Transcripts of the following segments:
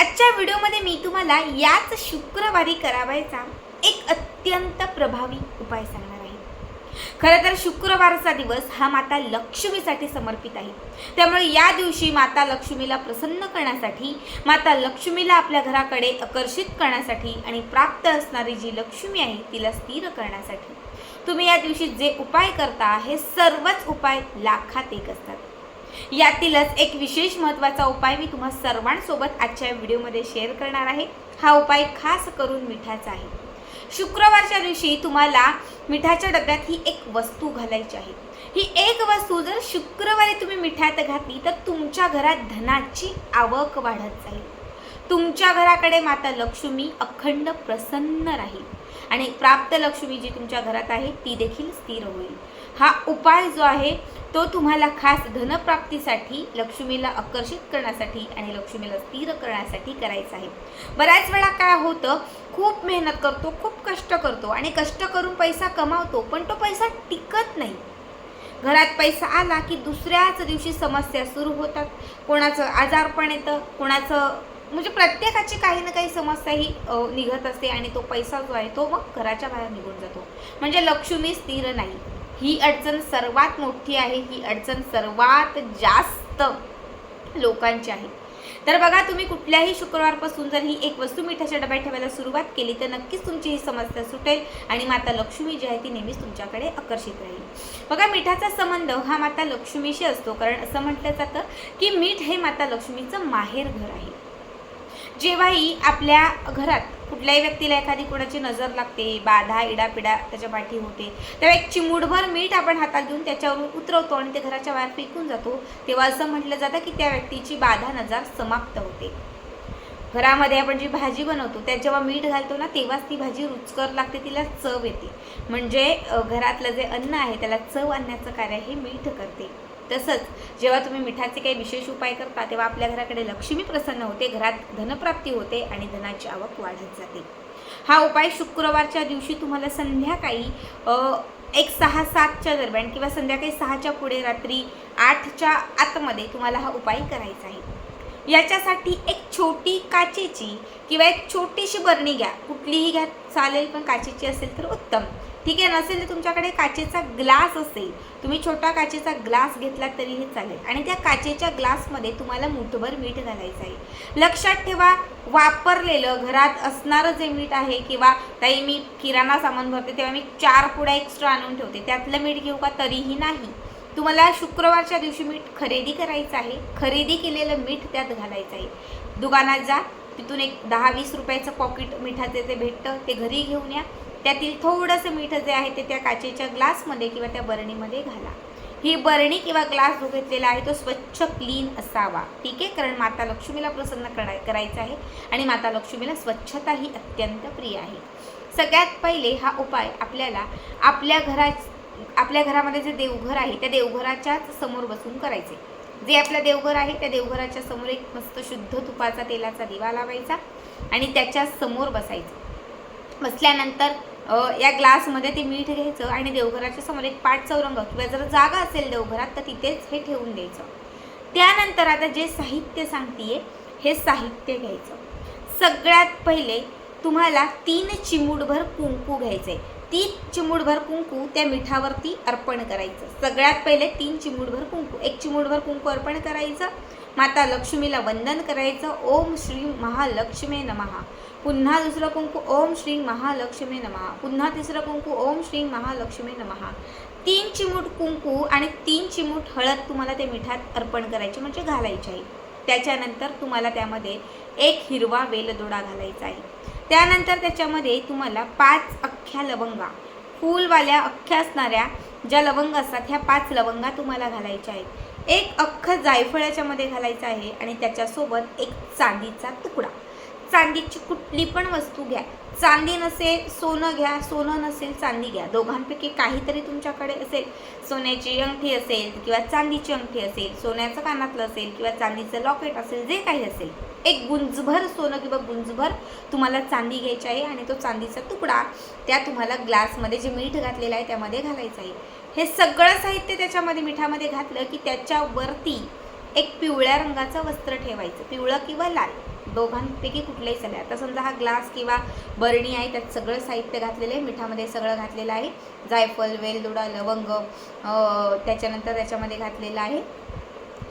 आजच्या व्हिडिओमध्ये मी तुम्हाला याच शुक्रवारी करावायचा एक अत्यंत प्रभावी उपाय सांगणार आहे. खरं तर शुक्रवारचा दिवस हा माता लक्ष्मीसाठी समर्पित आहे. त्यामुळे या दिवशी माता लक्ष्मीला प्रसन्न करण्यासाठी माता लक्ष्मीला आपल्या घराकडे आकर्षित करण्यासाठी आणि प्राप्त असणारी जी लक्ष्मी आहे तिला स्थिर करण्यासाठी. तुम्ही या दिवशी जे उपाय करता हे सर्वच उपाय लाखात एक असतात. यातीलच एक विशेष महत्त्वाचा उपाय मी तुम्हा सर्वांसोबत आजच्या व्हिडिओमध्ये शेअर करणार आहे. हा उपाय खास करून मिठाचा आहे. शुक्रवारच्या दिवशी तुम्हाला मिठाच्या डब्यात ही एक वस्तू घालायची आहे. ही एक वस्तू जर शुक्रवारी तुम्ही मिठात घातली तर तुमच्या घरात धनाची आवक वाढत जाईल. तुमच्या घराकडे माता लक्ष्मी अखंड प्रसन्न राहील आणि प्राप्त लक्ष्मी जी तुमच्या घरात आहे ती देखील स्थिर होईल. हा उपाय जो आहे तो तुम्हाला खास धनप्राप्तीसाठी लक्ष्मीला आकर्षित करण्यासाठी आणि लक्ष्मीला स्थिर करण्यासाठी करायचं आहे. बऱ्याच वेळा काय होतं खूप मेहनत करतो खूप कष्ट करतो आणि कष्ट करून पैसा कमावतो पण तो पैसा टिकत नाही. घरात पैसा आला की दुसऱ्याच दिवशी समस्या सुरू होतात. कोणाचं आजारपण येतं कोणाचं म्हणजे प्रत्येकाची काही ना काही समस्या ही निघत असते आणि तो पैसा जो आहे तो मग घराच्या बाहेर निघून जातो. म्हणजे लक्ष्मी स्थिर नाही. ही अडचण सर्वात मोठी आहे ही अडचण सर्वात जास्त लोकांची आहे. तर बघा तुम्ही कुठल्याही शुक्रवारपासून जर ही एक वस्तू मिठाच्या डब्यात ठेवायला सुरुवात केली तर नक्कीच तुमची ही समस्या सुटेल आणि माता लक्ष्मी जी आहे ती नेहमीच तुमच्याकडे आकर्षित राहील. बघा मिठाचा संबंध हा माता लक्ष्मीशी असतो कारण असं म्हटलं जातं की मीठ हे माता लक्ष्मीचं माहेर घर आहे. जेव्हाही आपल्या घरात कुठल्याही व्यक्तीला एखादी कोणाची नजर लागते बाधा इडापिडा त्याच्या पाठी होते. तेव्हा एक चिमूटभर मीठ आपण हातात घेऊन त्याच्यावरून उतरवतो आणि ते घराच्या बाहेर फेकून जातो. तेव्हा असं म्हटलं जातं की त्या व्यक्तीची बाधा नजर समाप्त होते. घरामध्ये आपण जी भाजी बनवतो त्यात जेव्हा मीठ घालतो ना तेव्हाच ती भाजी रुचकर लागते तिला चव येते. म्हणजे घरातलं जे अन्न आहे त्याला चव आणण्याचं कार्य हे मीठ करते. तसंच जेव्हा तुम्ही मिठाचे काही विशेष उपाय करता तेव्हा आपल्या घराकडे लक्ष्मी प्रसन्न होते घरात धनप्राप्ती होते आणि धनाची आवक वाढत जाते. हा उपाय शुक्रवारच्या दिवशी तुम्हाला संध्याकाळी एक सहा सातच्या दरम्यान किंवा संध्याकाळी सहाच्या पुढे रात्री आठच्या आतमध्ये तुम्हाला हा उपाय करायचा आहे. याच्यासाठी एक छोटी काचेची किंवा एक छोटीशी बरणी घ्या. कुठलीही घ्या चालेल पण काचेची असेल तर उत्तम. ठीक आहे नसेल तर तुमच्याकडे काचेचा ग्लास असेल तुम्ही छोटा काचेचा ग्लास घेतला तरीही चालेल. आणि त्या काचेच्या ग्लासमध्ये तुम्हाला मुठभर मीठ घालायचं आहे. लक्षात ठेवा वापरलेलं घरात असणारं जे मीठ आहे किंवा ताई मी किराणा सामान भरते तेव्हा मी चार पुड्या एक्स्ट्रा आणून ठेवते. त्यातलं मीठ घेऊ का? तरीही नाही. तुम्हाला शुक्रवारच्या दिवशी मीठ खरेदी करायचं आहे. खरेदी केलेलं मीठ त्यात घालायचं आहे. दुकानात जा तिथून एक दहा वीस रुपयाचं पॉकेट मिठाचे ते भेटतं ते घरी घेऊन या. त्यातील थोडंसं मीठ जे आहे ते त्या काचेच्या ग्लासमध्ये किंवा त्या बरणीमध्ये घाला. ही बरणी किंवा ग्लास जो घेतलेला आहे तो स्वच्छ क्लीन असावा. ठीक आहे? कारण माता लक्ष्मीला प्रसन्न करा करायचं आहे आणि माता लक्ष्मीला स्वच्छता ही अत्यंत प्रिय आहे. सगळ्यात पहिले हा उपाय आपल्याला आपल्या घरा आपल्या घरामध्ये जे देवघर आहे त्या देवघराच्याच समोर बसून करायचे. जे आपलं देवघर आहे त्या देवघराच्या समोर एक मस्त शुद्ध तुपाचा तेलाचा दिवा लावायचा आणि त्याच्यासमोर बसायचं. बसल्यानंतर या ग्लासमध्ये ते मीठ घ्यायचं आणि देवघराच्या समोर एक पाठ चौरंग किंवा जर जागा असेल देवघरात तर तिथेच हे ठेवून द्यायचं. त्यानंतर आता जे साहित्य सांगतीये हे साहित्य घ्यायचं. सगळ्यात पहिले तुम्हाला तीन चिमूटभर कुंकू घ्यायचे तीन चिमूडभर कुंकू त्या मिठावरती अर्पण करायचं. सगळ्यात पहिले तीन चिमूडभर कुंकू. एक चिमूडभर कुंकू अर्पण करायचं. माता लक्ष्मीला वंदन करायचं. ओम श्री महालक्ष्मी नमहा पुन्हा दुसरं कुंकू ओम श्री महालक्ष्मी नमहा पुन्हा तिसरं कुंकू ओम श्री महालक्ष्मी नमहा तीन चिमूट कुंकू आणि तीन चिमूट हळद तुम्हाला त्या मिठात अर्पण करायची म्हणजे घालायची आहे. त्याच्यानंतर तुम्हाला त्यामध्ये एक हिरवा वेलदोडा घालायचा आहे. त्यानंतर त्याच्यामध्ये तुम्हाला पाच अख्ख्या लवंगा फूलवाल्या अख्ख्या असणाऱ्या ज्या लवंग असतात ह्या पाच लवंगा तुम्हाला घालायच्या आहेत. एक अख्खं जायफळाच्यामध्ये घालायचं आहे आणि त्याच्यासोबत एक चांदीचा तुकडा. चांदीची कुठली पण वस्तू घ्या. चांदी नसेल सोनं घ्या सोनं नसेल चांदी घ्या. दोघांपैकी काहीतरी तुमच्याकडे असेल. सोन्याची अंगठी असेल किंवा चांदीची अंगठी असेल सोन्याचं कानातलं असेल किंवा चांदीचं लॉकेट असेल जे काही असेल. एक गुंजभर सोनं किंवा गुंजभर तुम्हाला चांदी घ्यायची आहे आणि तो चांदीचा तुकडा त्या तुम्हाला ग्लासमध्ये जे मीठ घातलेलं आहे त्यामध्ये घालायचं आहे. हे सगळं साहित्य त्याच्यामध्ये मिठामध्ये घातलं की त्याच्यावरती एक पिवळ्या रंगाचं वस्त्र ठेवायचं. पिवळं किंवा लाल. दोघांपैकी कुठलंही चालेल आता समजा हा ग्लास किंवा बरणी आहे त्यात सगळं साहित्य घातलेलं आहे मिठामध्ये सगळं घातलेलं आहे. जायफळ वेलदुडा लवंग त्याच्यानंतर त्याच्यामध्ये घातलेलं आहे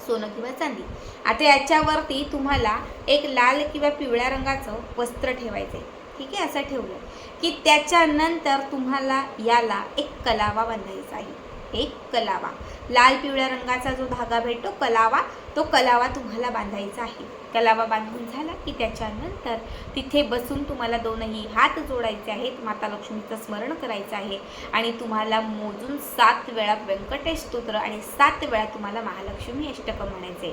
सोनं किंवा चांदी. आता याच्यावरती तुम्हाला एक लाल किंवा पिवळ्या रंगाचं वस्त्र ठेवायचं आहे ठीक आहे? असं ठेवलं की त्याच्यानंतर तुम्हाला याला एक कलावा बांधायचा आहे. एक कलावा. लाल पिवळ्या रंगाचा जो धागा भेटतो कलावा तो कलावा तुम्हाला बांधायचा आहे. कलावा बांधून झाला की त्याच्यानंतर तिथे बसून तुम्हाला दोनही हात जोडायचे आहेत. माता लक्ष्मीचं स्मरण करायचं आहे. आणि तुम्हाला मोजून सात वेळा व्यंकटेश स्तोत्र आणि सात वेळा तुम्हाला महालक्ष्मी अष्टक म्हणायचे.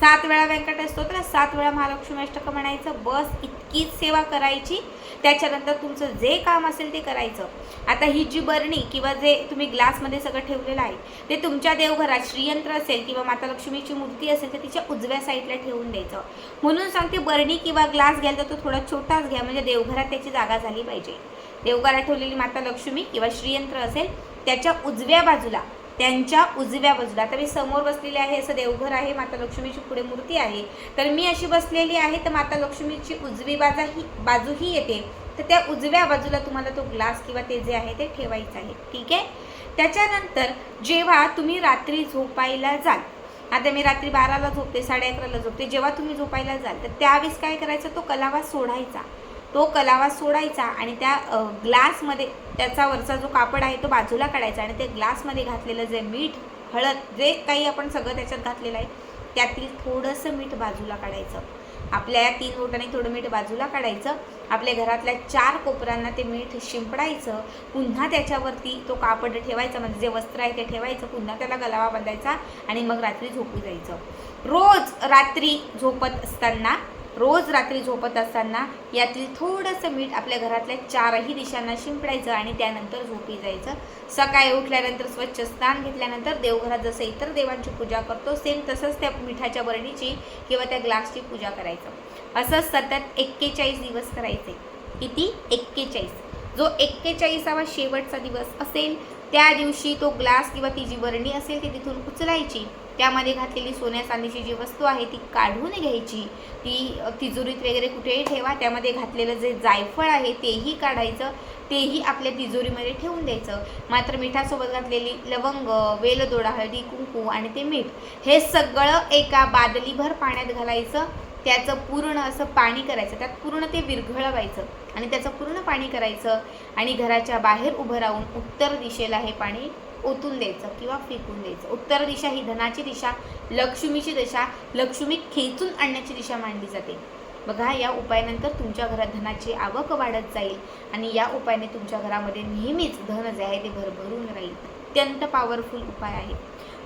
सात वेळा व्यंकटेश स्तोत्र सात वेळा महालक्ष्मी अष्टक म्हणायचं. बस इतकीच सेवा करायची. त्याच्यानंतर तुमचं जे काम असेल ते करायचं. आता ही जी बरणी किंवा जे तुम्ही ग्लासमध्ये सगळं ठेवलेलं आहे ते तुमच्या देवघरात श्रीयंत्र असेल किंवा माता लक्ष्मीची मूर्ती असेल तर तिच्या उजव्या साईडला ठेवून द्यायचं. म्हणून सांगते बरणी किंवा ग्लास घ्याल तर तो थोडा छोटाच घ्या म्हणजे देवघरात त्याची जागा झाली पाहिजे. देवघरात ठेवलेली माता लक्ष्मी किंवा श्रीयंत्र असेल त्याच्या उजव्या बाजूला त्यांच्या उजव्या बाजूला. आता मी समोर बसलेली आहे असं देवघर आहे माता लक्ष्मीची पुढे मूर्ती आहे. तर मी अशी बसलेली आहे तर माता लक्ष्मीची उजवी बाजा ही बाजू ही येते. तर त्या उजव्या बाजूला तुम्हाला तो ग्लास किंवा ते जे आहे ते ठेवायचं आहे. ठीक आहे? त्याच्यानंतर जेव्हा तुम्ही रात्री झोपायला जाल आता मी रात्री बाराला झोपते साडे अकराला झोपते जेव्हा तुम्ही झोपायला जाल तर त्यावेळेस काय करायचं? तो कलावा सोडायचा. तो कलावा सोडायचा आणि त्या ग्लासमध्ये त्याचा वरचा जो कापड आहे तो बाजूला काढायचा आणि ते ग्लासमध्ये घातलेलं जे मीठ हळद जे काही आपण सगळं त्याच्यात घातलेलं आहे त्यातील थोडंसं मीठ बाजूला काढायचं. आपल्या या तीन बोटाने थोडं मीठ बाजूला काढायचं. आपल्या घरातल्या चार कोपऱ्यांना ते मीठ शिंपडायचं. पुन्हा त्याच्यावरती तो कापड ठेवायचा म्हणजे जे वस्त्र आहे ते ठेवायचं. पुन्हा त्याला गलावा बांधायचा आणि मग रात्री झोपू जायचं. रोज रात्री झोपत असताना रोज रात्री झोपत असताना यातील थोडंसं मीठ आपल्या घरातल्या चारही दिशांना शिंपडायचं आणि त्यानंतर झोपी जायचं. सकाळी उठल्यानंतर स्वच्छ स्नान घेतल्यानंतर देवघरात जसं इतर देवांची पूजा करतो सेम तसंच त्या मिठाच्या बरणीची किंवा त्या ग्लासची पूजा करायचं. असं सतत एक्केचाळीस दिवस करायचे. किती? एक्केचाळीस. जो एक्केचाळीसावा शेवटचा दिवस असेल त्या दिवशी तो ग्लास किंवा ती जी बरणी असेल ती तिथून उचलायची. त्यामध्ये घातलेली सोन्या चांदीची जी वस्तू आहे ती काढून घ्यायची. ती तिजोरीत वगैरे कुठेही ठेवा. त्यामध्ये घातलेलं जे जायफळ आहे तेही काढायचं. तेही आपल्या तिजोरीमध्ये ठेवून द्यायचं. मात्र मिठासोबत घातलेली लवंग वेलदोडा हळदी कुंकू आणि ते मीठ हे सगळं एका बादलीभर पाण्यात घालायचं. त्याचं पूर्ण असं पाणी करायचं. त्यात पूर्ण ते विरघळवायचं आणि त्याचं पूर्ण पाणी करायचं आणि घराच्या बाहेर उभं राहून उत्तर दिशेला हे पाणी ओतून द्यायचं किंवा फेकून द्यायचं. उत्तर दिशा ही धनाची दिशा लक्ष्मीची दिशा लक्ष्मी खेचून आणण्याची दिशा मानली जाते. बघा या उपायानंतर तुमच्या घरात धनाची आवक वाढत जाईल आणि या उपायाने तुमच्या घरामध्ये नेहमीच धन जे आहे ते भरभरून राहील. अत्यंत पॉवरफुल उपाय आहे.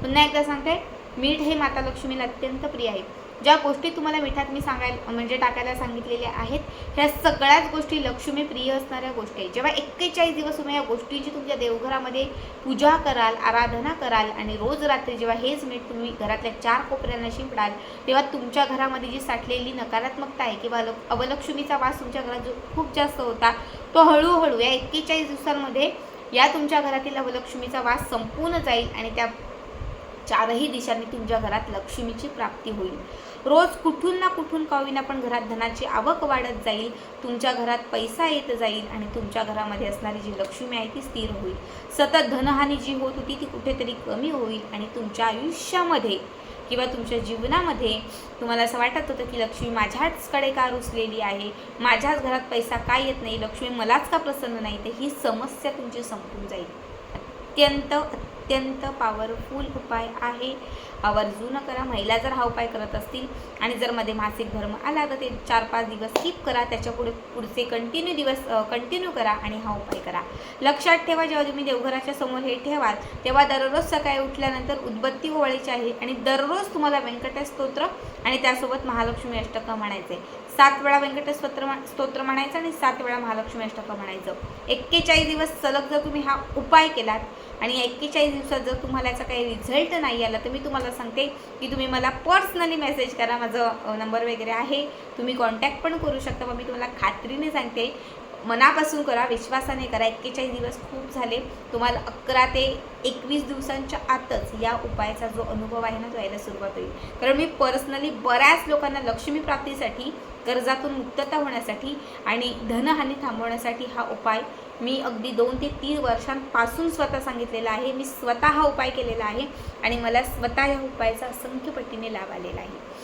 पुन्हा एकदा सांगते मीठ हे माता लक्ष्मीला अत्यंत प्रिय आहे. ज्या गोष्टी तुम्हाला मिठात मी सांगायला म्हणजे टाकायला सांगितलेल्या आहेत ह्या सगळ्याच गोष्टी लक्ष्मी प्रिय असणाऱ्या गोष्टी आहेत. जेव्हा एक्केचाळीस दिवस तुम्ही या गोष्टीची तुमच्या देवघरामध्ये पूजा कराल आराधना कराल आणि रोज रात्री जेव्हा हेच मीठ तुम्ही घरातल्या चार कोपऱ्यांना शिंपडाल तेव्हा तुमच्या घरामध्ये जी साठलेली नकारात्मकता आहे किंवा अवलक्ष्मीचा वास तुमच्या घरात जो खूप जास्त होता तो हळूहळू या एक्केचाळीस दिवसांमध्ये या तुमच्या घरातील अवलक्ष्मीचा वास संपून जाईल आणि त्या चारही दिशांनी तुमच्या घरात लक्ष्मीची प्राप्ती होईल. रोज कुठून ना कुठून का पण घरात धनाची आवक वाढत जाईल. तुमच्या घरात पैसा येत जाईल आणि तुमच्या घरामध्ये असणारी जी लक्ष्मी आहे ती स्थिर होईल. सतत धनहानी जी होत होती ती कुठेतरी कमी होईल आणि तुमच्या आयुष्यामध्ये किंवा तुमच्या जीवनामध्ये तुम्हाला असं वाटत होतं की लक्ष्मी माझ्याचकडे का रुचलेली आहे? माझ्याच घरात पैसा का येत नाही? लक्ष्मी मलाच का प्रसन्न नाही? तर ही समस्या तुमची संपून जाईल. अत्यंत अत्यंत पॉवरफुल उपाय आहे. आवर्जून करा. महिला जर हा उपाय करत असतील आणि जर मध्ये मासिक धर्म आला तर ते चार पाच दिवस स्किप करा. त्याच्या पुढे पुढचे कंटिन्यू दिवस कंटिन्यू करा आणि हा उपाय करा. लक्षात ठेवा जेव्हा तुम्ही देवघराच्या समोर हे ठेवाल तेव्हा दररोज सकाळी उठल्यानंतर उदबत्ती ओवाळायची आहे आणि दररोज तुम्हाला व्यंकटेश स्तोत्र आणि त्यासोबत महालक्ष्मी अष्टक म्हणायचे सात वेळा व्यंकटेश स्तोत्र स्तोत्र म्हणायचं आणि सात वेळा महालक्ष्मी अष्टक म्हणायचं. एक्केचाळीस दिवस सलग जर तुम्ही हा उपाय केलात आणि एक्केचाळीस दिवसात जर तुम्हाला याचा काही रिझल्ट नाही आला तर मी तुम्हाला तुम्हाला सांगते की तुम्ही मला पर्सनली मेसेज करा. माझं नंबर वगैरे आहे. तुम्ही कॉन्टॅक्ट पण करू शकता. मग मी तुम्हाला खात्रीने सांगते. मनापासून करा. विश्वासाने करा. एक्केचाळीस दिवस खूप झाले. तुम्हाला अकरा ते एकवीस दिवसांच्या आतच या उपायाचा जो अनुभव आहे ना तो यायला सुरुवात होईल. कारण मी पर्सनली बऱ्याच लोकांना लक्ष्मी प्राप्तीसाठी कर्जातून मुक्तता होण्यासाठी आणि धनहानी थांबवण्यासाठी हा उपाय मी अगदी दोन ते तीन वर्षांपासून स्वतः सांगितलेला आहे. मी स्वतः हा उपाय केलेला आहे आणि मला स्वतः या उपायाचा असंख्य पटीने लाभ आलेला आहे.